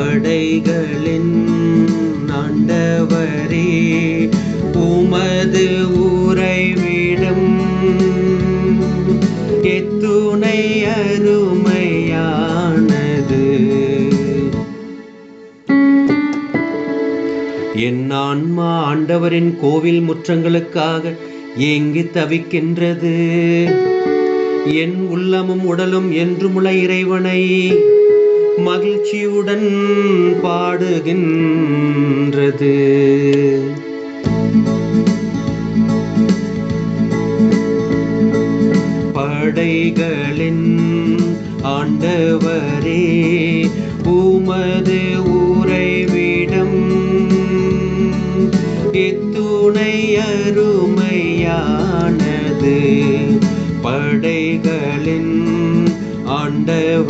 படைகளின் ஆண்டவரே உமது உறைவிடம் எத்துணை அருமையானது. என் ஆன்மா ஆண்டவரின் கோவில் முற்றங்களுக்காக ஏங்கி தவிக்கின்றது. என் உள்ளமும் உடலும் என்றுமுள்ள இறைவனை மகிழ்ச்சியுடன் பாடுகின்றது. படைகளின் ஆண்டவரே உமது உறைவிடம் எத்துணை அருமையானது. படைகளின் ஆண்டவர்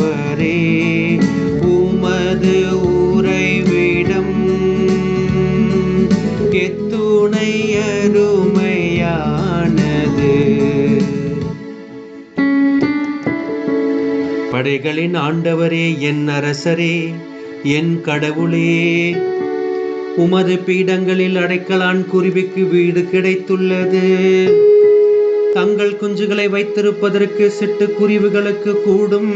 படைகளின் ஆண்டவரே என் அரசரே என் கடவுளே. உமது பீடங்களில் அடைக்கலான் குருவிக்கு வீடு கிடைத்துள்ளது. தங்கள் குஞ்சுகளை வைத்திருப்பதற்கு சிட்டுக்குருவிகளுக்கு கூடும்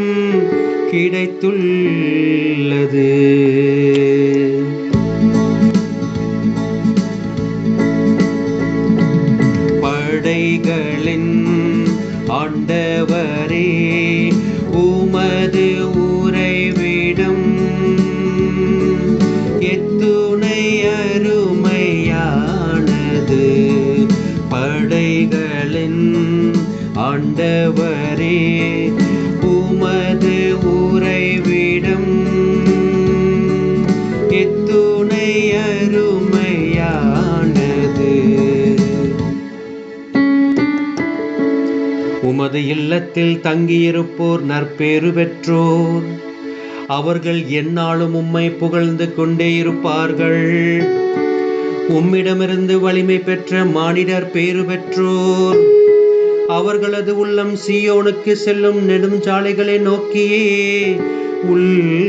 கிடைத்துள்ளது. படைகளின் ஆண்ட அருமையானது படைகளின் ஆண்டவரே உமது உறைவிடம் எத்துணை அருமையானது. உமது இல்லத்தில் தங்கியிருப்போர் நற்பேறு பெற்றோர். அவர்கள் எந்நாளும் உம்மை புகழ்ந்து கொண்டே இருப்பார்கள். உம்மிடமிருந்து வலிமை பெற்ற மானிடர் பேறு பெற்றோர். அவர்களது உள்ளம் சியோனுக்கு செல்லும் நெடுஞ்சாலைகளை நோக்கியே உள்ளது.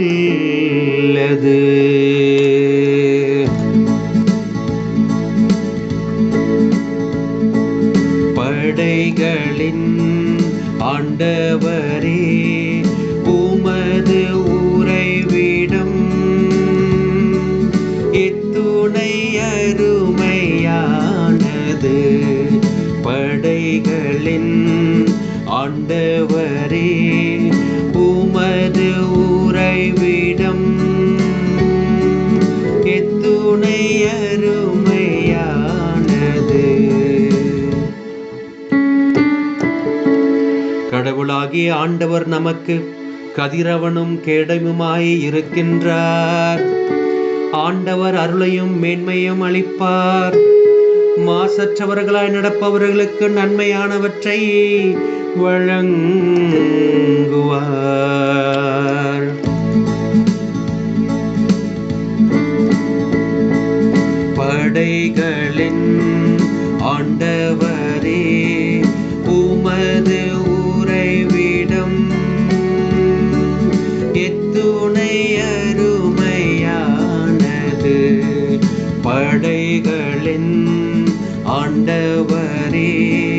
படைகளின் ஆண்டவரே அருமையானது படைகளின் ஆண்டவரே உமது உறைவிடம் எத்துணை அருமையானது. கடவுளாகிய ஆண்டவர் நமக்கு கதிரவனும் கேடமுமாய் இருக்கின்றார். ஆண்டவர் அருளையும் மேன்மையும் அளிப்பார். மாசற்றவர்களாய் நடப்பவர்களுக்கு நன்மையானவற்றை வழங்குவார். படைகளின் ஆண்டவரே உமது உறைவிடம் எத்துணை அருமையானது. படைகளின் ஆண்டவரே.